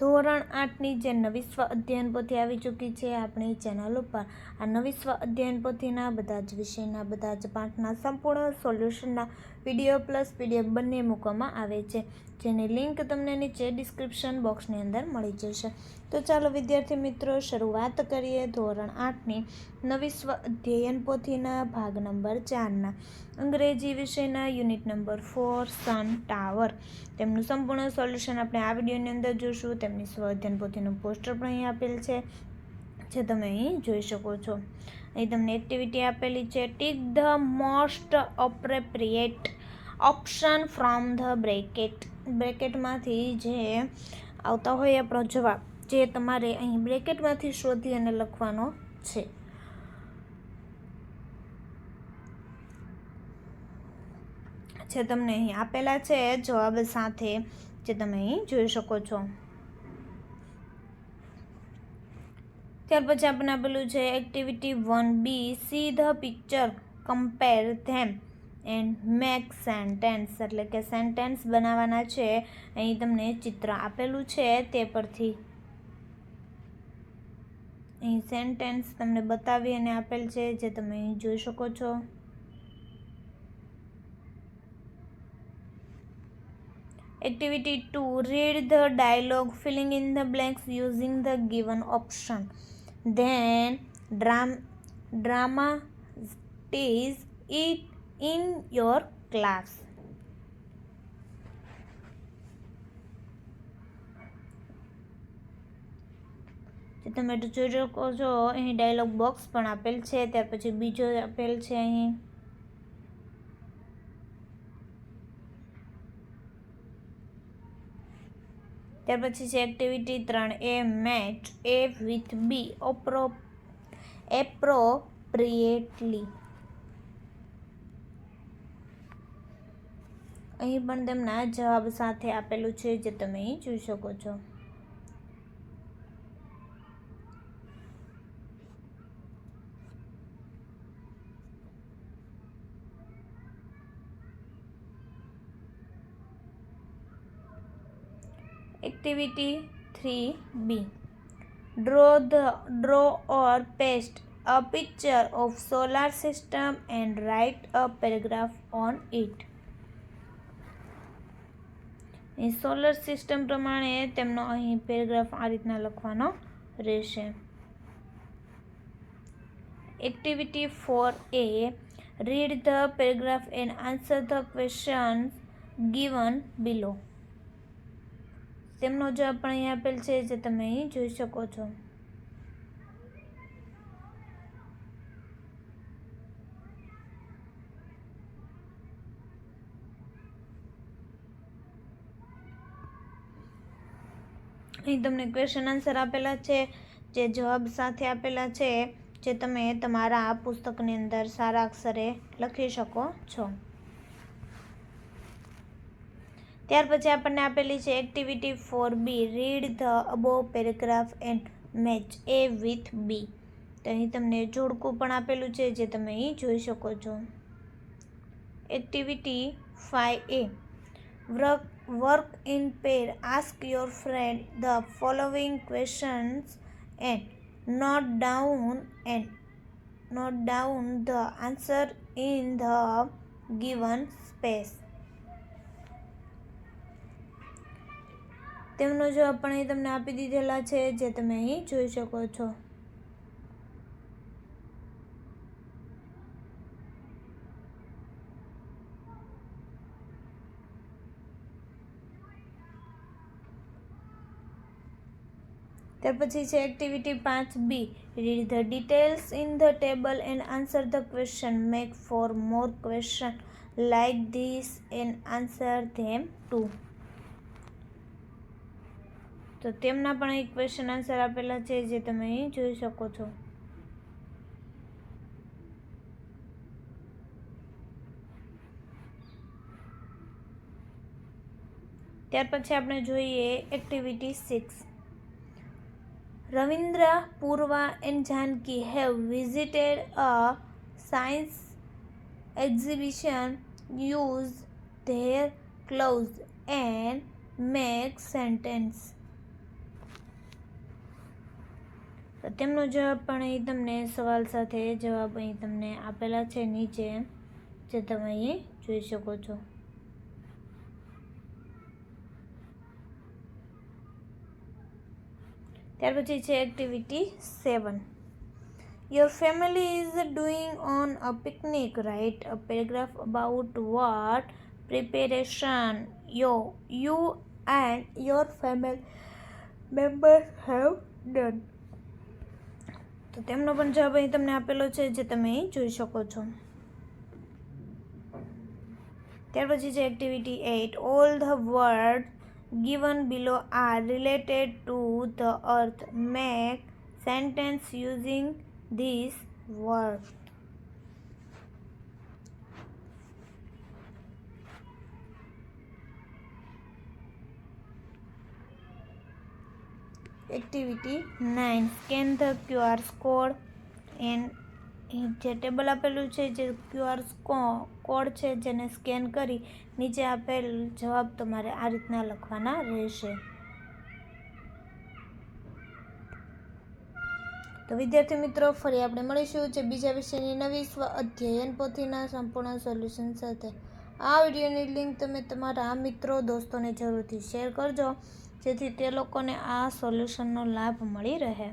ધોરણ આઠની જે નવી સ્વ અધ્યયન પોથી આવી ચૂકી છે આપણી ચેનલ ઉપર. આ નવી સ્વ અધ્યયન પોથીના બધા જ વિષયના, બધા જ પાઠના સંપૂર્ણ સોલ્યુશનના વીડિયો પ્લસ પીડીએફ બંને મૂકવામાં આવે છે. જેની લિંક તમને નીચે ડિસ્ક્રિપ્શન બોક્સની અંદર મળી જશે. તો ચાલો વિદ્યાર્થી મિત્રો, શરૂઆત કરીએ ધોરણ આઠની નવી સ્વ અધ્યયન પોથીના ભાગ નંબર ચારના. અંગ્રેજી વિષયના unit number four, sun tower. તેમનું સંપૂર્ણ સોલ્યુશન આપણે આ વિડીયોની અંદર જોશું. તેમની સ્વ પોથીનું પોસ્ટર પણ અહીં આપેલ છે, જે તમે અહીં જોઈ શકો છો. અહીં તમને એક્ટિવિટી આપેલી છે, tick the most appropriate option from the bracket. બ્રેકેટમાંથી જે આવતા હોય આપણો જવાબ, જે તમારે અહીં બ્રેકેટમાંથી શોધી અને લખવાનો છે. જે તમને અહીં આપેલા છે, જવાબ સાથે જે તમે અહીં જોઈ શકો છો. ત્યાર પછી આપણને આપેલું છે activity one B see the picture compare them and make sentence એટલે કે સેન્ટેન્સ બનાવવાના છે. અહીં તમને ચિત્ર આપેલું છે તે પરથી. અહીં સેન્ટેન્સ તમને બતાવી અને આપેલ છે જે તમે અહીં જોઈ શકો છો. Activity two read the dialogue filling in the blanks using the given option then, dram dramatize it in your class. તમે જોઈ શકો છો, અહીં ડાયલોગ બોક્સ પણ આપેલ છે, ત્યાર પછી બીજો આપેલ છે અહીં. ત્યાર પછી છે એક્ટિવિટી ત્રણ એ match A with B ઓપ્રો appropriately અહીં પણ તેમના જવાબ સાથે આપેલું છે, જે તમે અહીં જોઈ શકો છો. Activity 3B Draw the draw or paste a picture of solar system and write a paragraph on it. એ સોલર સિસ્ટમ પ્રમાણે તેમનો અહીં પેરેગ્રાફ આ રીતના લખવાનો રહેશે activity four A read the paragraph and answer the question given below તેમનો જવાબ પણ અહીં આપેલ છે જે તમે અહીં જોઈ શકો છો. અહીં તમને ક્વેશ્ચન આન્સર આપેલા છે, જે જવાબ સાથે આપેલા છે, જે તમે તમારા પુસ્તકની અંદર સારા અક્ષરે લખી શકો છો. ત્યાર પછી આપણને આપેલી છે activity four B read the above paragraph and match A with B તો અહીં તમને જોડકું પણ આપેલું છે જે તમે અહીં જોઈ શકો છો. Activity five A work work in pair ask your friend the following questions and note down and note down the answer in the given space તેમનો જવાબ પણ અહીં તમને આપી દીધેલા છે, જે તમે અહીં જોઈ શકો છો. ત્યાર પછી છે એક્ટિવિટી પાંચ B read the details in the table and answer the question make four more question like this and answer them to તો તેમના પણ એક ક્વેશ્ચન આન્સર આપેલા છે જે તમે અહીં જોઈ શકો છો. ત્યાર પછી આપણે જોઈએ activity six Ravindra Purva and Janaki have visited a science exhibition use their clues and make sentence તો તેમનો જવાબ પણ અહીં તમને સવાલ સાથે જવાબ અહીં તમને આપેલા છે, નીચે, જે તમે અહીં જોઈ શકો છો. ત્યાર પછી છે activity seven your family is doing on a picnic write a paragraph about what preparation you you and your family members have done તો તેમનો પણ જવાબ અહીં તમને આપેલો છે જે તમે અહીં જોઈ શકો છો ત્યાર પછી છે activity eight all the word given below are related to the earth make sentence using this word activity nine scan the QR code and જે ટેબલ આપેલું છે, જે ક્યુઆર કોડ છે, જેને સ્કેન કરી નીચે આપેલ જવાબ તમારે આ રીતના લખવાના રહેશે. તો વિદ્યાર્થી મિત્રો, ફરી આપણે મળીશું જે બીજા વિષયની નવી સ્વ અધ્યયન પોથીના સંપૂર્ણ સોલ્યુશન સાથે. આ વિડીયોની લિંક તમે તમારા મિત્રો, દોસ્તોને જરૂરથી શેર કરજો. જેથી તે લોકોને આ સોલ્યુશનનો લાભ મળી રહે.